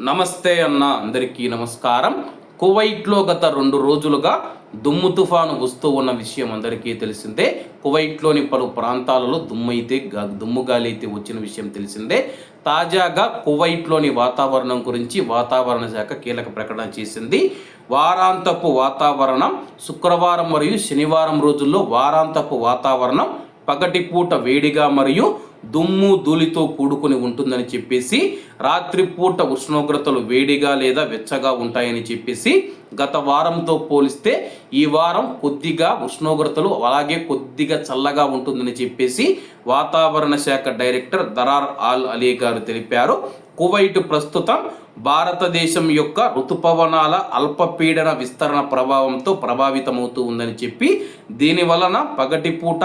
నమస్తే అన్న అందరికీ నమస్కారం. కువైట్లో గత రెండు రోజులుగా దుమ్ము తుఫాను వస్తూ ఉన్న విషయం అందరికీ తెలిసిందే. కువైట్లోని పలు ప్రాంతాలలో దుమ్ము అయితే దుమ్ము గాలి అయితే వచ్చిన విషయం తెలిసిందే. తాజాగా కువైట్లోని వాతావరణం గురించి వాతావరణ శాఖ కీలక ప్రకటన చేసింది. వారాంతపు వాతావరణం శుక్రవారం మరియు శనివారం రోజుల్లో వారాంతపు వాతావరణం పగటిపూట వేడిగా మరియు దుమ్ము ధూళితో కూడుకుని ఉంటుందని చెప్పేసి రాత్రిపూట ఉష్ణోగ్రతలు వేడిగా లేదా వెచ్చగా ఉంటాయని చెప్పేసి గత వారంతో పోలిస్తే ఈ వారం కొద్దిగా ఉష్ణోగ్రతలు అలాగే కొద్దిగా చల్లగా ఉంటుందని చెప్పేసి వాతావరణ శాఖ డైరెక్టర్ దరార్ ఆల్ అలీ గారు తెలిపారు. కువైట్ ప్రస్తుతం భారతదేశం యొక్క ఋతుపవనాల అల్పపీడన విస్తరణ ప్రభావంతో ప్రభావితమవుతూ ఉందని చెప్పి దీని వలన పగటిపూట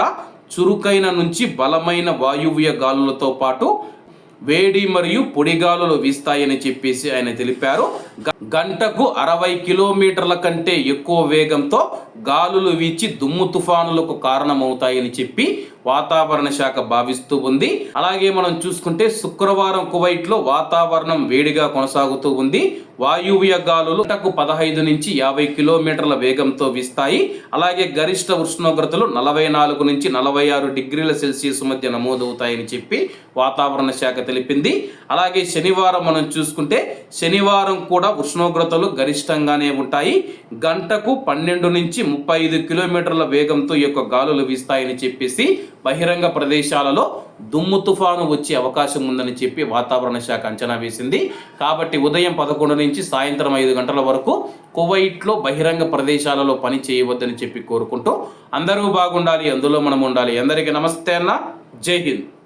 చురుకైన నుంచి బలమైన వాయువ్య గాలులతో పాటు వేడి మరియు పొడి గాలులు వీస్తాయని చెప్పేసి ఆయన తెలిపారు. గ- గంటకు అరవై కిలోమీటర్ల కంటే ఎక్కువ వేగంతో గాలులు వీచి దుమ్ము తుఫానులకు కారణమవుతాయని చెప్పి వాతావరణ శాఖ భావిస్తూ ఉంది. అలాగే మనం చూసుకుంటే శుక్రవారం కువైట్లో వాతావరణం వేడిగా కొనసాగుతూ ఉంది. వాయువ్య గాలులు గంటకు పదహైదు నుంచి యాభై కిలోమీటర్ల వేగంతో వీస్తాయి. అలాగే గరిష్ట ఉష్ణోగ్రతలు నలభై నాలుగు నుంచి నలభై ఆరు డిగ్రీల సెల్సియస్ మధ్య నమోదవుతాయని చెప్పి వాతావరణ శాఖ తెలిపింది. అలాగే శనివారం మనం చూసుకుంటే శనివారం కూడా ఉష్ణోగ్రతలు గరిష్టంగానే ఉంటాయి. గంటకు పన్నెండు నుంచి ముప్పై ఐదు కిలోమీటర్ల వేగంతో ఈ యొక్క గాలులు వీస్తాయని చెప్పేసి బహిరంగ ప్రదేశాలలో దుమ్ము తుఫాను వచ్చే అవకాశం ఉందని చెప్పి వాతావరణ శాఖ అంచనా వేసింది. కాబట్టి ఉదయం పదకొండు నుంచి సాయంత్రం ఐదు గంటల వరకు కువైట్లో బహిరంగ ప్రదేశాలలో పని చేయవద్దని చెప్పి కోరుకుంటూ అందరూ బాగుండాలి అందులో మనం ఉండాలి అందరికీ నమస్తే అన్న. జై హింద్.